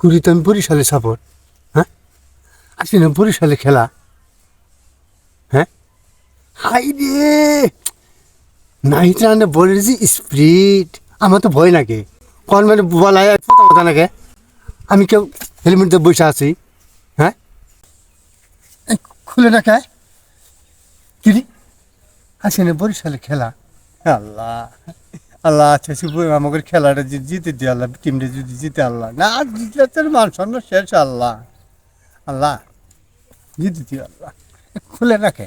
করি তো আমি বরিশালে সাপোর্ট হ্যাঁ? আসি না বরিশালে খেলা হ্যাঁ? হাই রে নাইট রানে বলের যে স্পিড, আমার তো ভয় লাগে। কোন মানে বলা কথা নাকি আমি কেউ হেলমেট দিয়ে বসে আছি হ্যাঁ? খুলে না কে কিরি? আসি না বরিশালে খেলা। আল্লাহ! আল্লাহ আচ্ছা শুভ আমাকে খেলাটা যদি জিতে দিয়ে আল্লাহ টিমটা যদি জিতে আল্লাহ। না জিতলে তোর মান সম্মান শেষ আল্লাহ। আল্লাহ জিতে দিয়ে আল্লাহ। খুলে রাখে।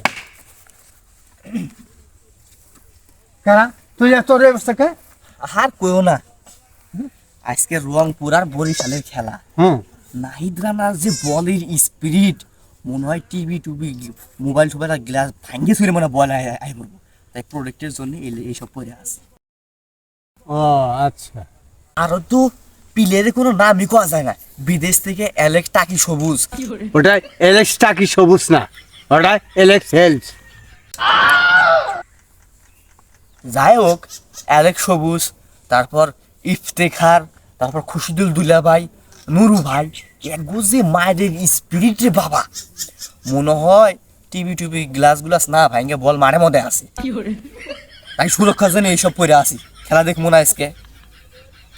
কারা? তুই এত অবস্থা কে? আর কইও না। আজকে রংপুর আর বরিশালের খেলা। হুম। নাহিদ রানার যে বলের স্পিরিট মনে হয় টিভি টুবি মোবাইল টোবাইল গ্লাস ভাঙ্গে ছুঁড়ে মনে হয় বল আই তাই প্রোডাক্টের জন্য এইসব পরে আছে। ও আচ্ছা। আরও তো প্লেয়ারের কোনো নামই কোয়া যায় না। বিদেশ থেকে অ্যালেক্স টাকি সবুজ। ওটা এলেক্স টাকি সবুজ না। ওটা এলেক্স হেলস যাই হোক অ্যালেক্স সবুজ তারপর ইফতেখার তারপর খুশিদুল দুলাভাই নুরু ভাই এগো যে মায়ের স্পিরিট রে বাবা। মনে হয় টিভি টিভি গ্লাস গ্লাস না ভাঙ্গে বল মারে মধ্যে আছে। তাই সুরক্ষার জন্য এইসব পরে আসি খেলা দেখ মনে আজকে।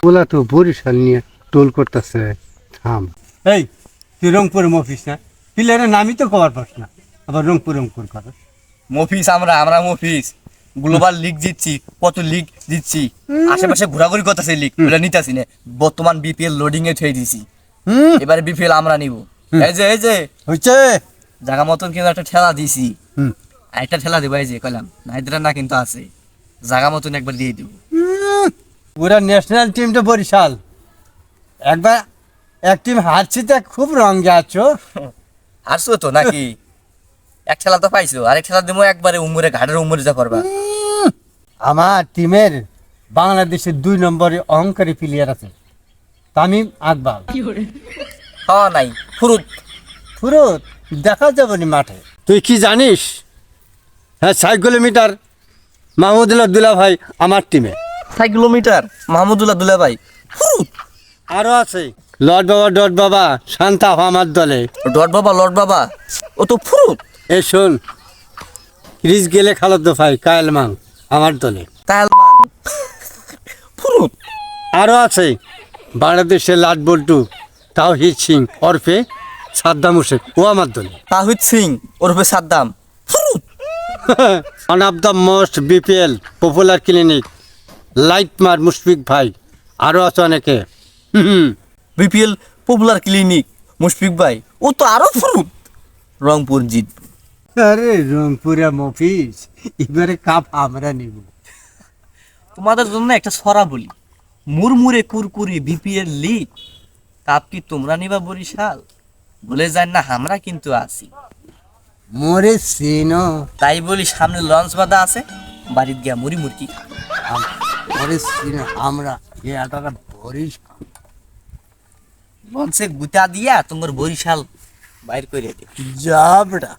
ওলা তো বরিশাল নিয়ে টোল করতেছে। থাম। এই তুই রংপুরের অফিস না? প্লেয়ারের নামই তো কবার পাস না। আবার রংপুর রংপুর কর। মফিস আমরা আমরা মফিস। গ্লোবাল লিগ জিতছি কত লিগ জিতছি। আশেপাশে ঘোরাঘুরি করতেছে লিগ ওটা নিতেছি না। বর্তমান বিপিএল লোডিং এ থয়ে দিছি। হুম। এবারে বিপিএল আমরা নিব। এই যে এই যে। হয়েছে জায়গা মতন কিন্তু একটা ঠেলা দিছি। হুম। একটা ঠেলা দিব এই যে কইলাম। নাইদ্রা না কিন্তু আছে। জায়গা মতন একবার দিয়ে দিব। পুরা ন্যাশনাল টিমটা বরিশাল। একবার এক টিম হারছি তো খুব রঙে আছো। হারছো তো নাকি? এক খেলা তো পাইছো আরেক ঠেলা দিব একবারে উমরে ঘাটের উমরে যা করবা। আমার টিমের বাংলাদেশের দুই নম্বরে অহংকারী প্লেয়ার আছে তামিম আকবর। খাওয়া নাই। ফুরুত। ফুরুত দেখা যাবে নি মাঠে। তুই কি জানিস? হ্যাঁ ষাট কিলোমিটার মাহমুদুল্লাহ দুলা ভাই আমার টিমে ছয় কিলোমিটার। মাহমুদুল্লাহ দুলা ভাই। ফুরুত আরও আছে। লর্ড বাবা ডট বাবা শান্তা আমার দলে। ডট বাবা লট বাবা। ও তো ফুরুত এ শোন ক্রিস গেলে খালদ ভাই কায়েল মাং আমার দলে। তাল ফুরুত আরও আছে। বাংলাদেশের লাট বল্টু তাওহিদ সিং ওরফে সাদ্দাম হোসেন ও আমার দলে। তাহিদ সিং ওরফে Saddam. ফুরুত one of the most BPL popular clinic light মার মুশফিক ভাই আরও আছে অনেকে। হুম। বিপিএল পপুলার ক্লিনিক মুশফিক ভাই ও তো আরও ফুরুত। রংপুর জিত। আরে রংপুরা মফিস এবারে কাপ আমরা নিব। তোমাদের জন্য একটা ছড়া বলি। মুরমুরে কুরকুরি বিপিএল লিগ কাপ কি তোমরা নিবা বরিশাল? বলে যান না আমরা কিন্তু আছি। মোরে সিনো। তাই বলি সামনে লঞ্চ বাঁধা আছে বাড়িতে গিয়া মুড়ি মুরকি খা। সিনো আমরা এ আটাটা বরিশাল বলছে গুতা দিয়া তোমার বরিশাল বাইর করে দে যাবড়া